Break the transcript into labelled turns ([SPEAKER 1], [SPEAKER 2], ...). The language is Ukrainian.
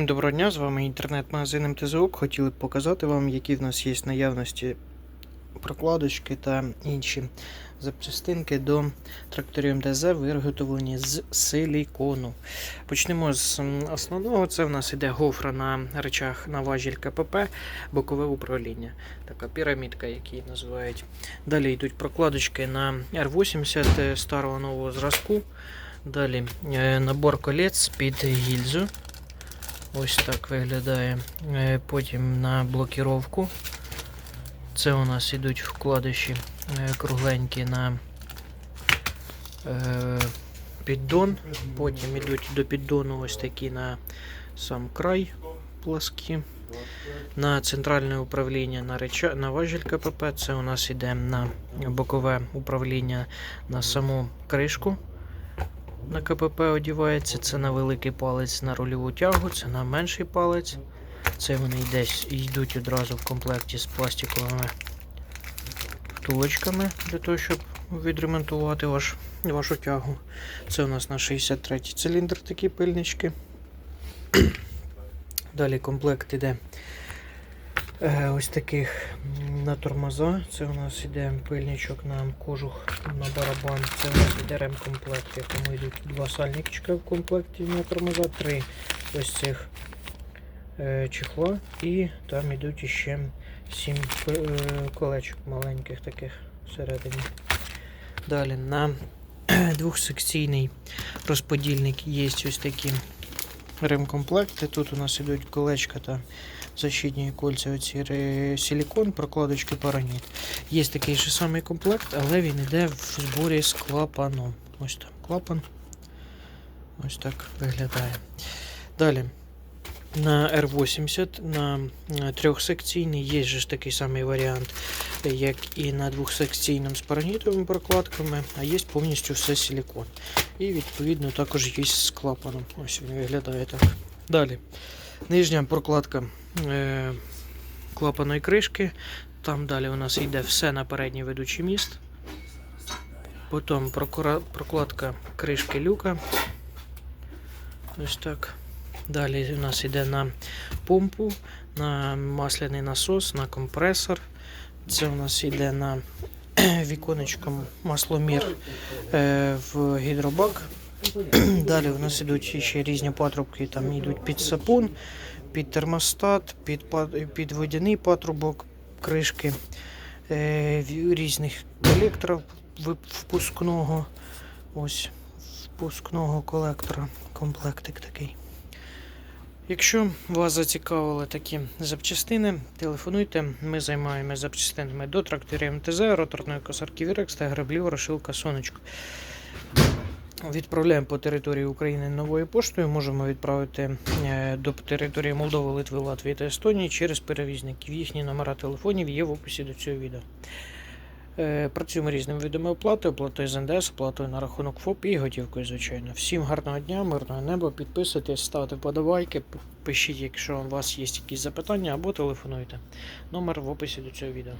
[SPEAKER 1] Доброго дня, з вами інтернет-магазин МТЗОК. Хотіли б показати вам, які в нас є наявності прокладочки та інші запчастинки до тракторів МТЗ, виготовлені з силікону. Почнемо з основного. Це в нас іде гофра на речах на важіль КПП, бокове управління. Така пірамідка, як її називають. Далі йдуть прокладочки на R80 старого нового зразку. Далі е, набор колець під гільзу. Ось так виглядає. Е, Потім на блокіровку. Це у нас ідуть вкладиші е, кругленькі на е, піддон. Потім йдуть до піддону ось такі на сам край пласкі. На центральне управління на, реча, на важіль КПП. Це у нас іде на бокове управління на саму кришку на КПП одівається, це на великий палець на рульову тягу, це на менший палець. Це вони десь йдуть одразу в комплекті з пластиковими втулочками для того, щоб відремонтувати ваш, вашу тягу. Це у нас на 63 циліндр такі пильнички. Далі комплект іде ось таких на тормоза. Це у нас іде пильничок на кожух на барабан. Це у нас іде ремкомплект, в якому йдуть два сальничка в комплекті на тормоза, три ось цих е, чехла і там йдуть іще сім е, колечок маленьких таких всередині. Далі на двохсекційний розподільник є ось такі ремкомплекти. Тут у нас ідуть колечка та защитні кольця, оці силікон, прокладочки параніт. Є такий же самий комплект, але він йде в зборі з клапаном. Ось там клапан. Ось так виглядає. Далі. На R80 на трьохсекційний є ж такий самий варіант, як і на двохсекційному з паранітовими прокладками, а є повністю все силікон. І відповідно також є з клапаном. Ось він виглядає так. Далі. Нижня прокладка клапаної кришки. Там далі у нас йде все на передній ведучий міст. Потім прокладка кришки люка. Ось так. Далі у нас йде на помпу, на масляний насос, на компресор. Це у нас йде на віконечко масломір е, в гідробак. Далі у нас йдуть ще різні патрубки, там йдуть під сапун, під термостат, під, під водяний патрубок, кришки е, різних колекторів впускного. Ось впускного колектора, комплектик такий. Якщо вас зацікавили такі запчастини, телефонуйте. Ми займаємося запчастинами до тракторів МТЗ, роторної косарки Вірекс та граблів Рошилка Сонечко. Відправляємо по території України новою поштою. Можемо відправити е, до території Молдови, Литви, Латвії та Естонії через перевізників. Їхні номера телефонів є в описі до цього відео. Е, Працюємо різними видами оплати, оплатою з НДС, оплатою на рахунок ФОП і готівкою, звичайно. Всім гарного дня, мирного неба, підписуйтесь, ставте вподобайки, пишіть, якщо у вас є якісь запитання, або телефонуйте. Номер в описі до цього відео.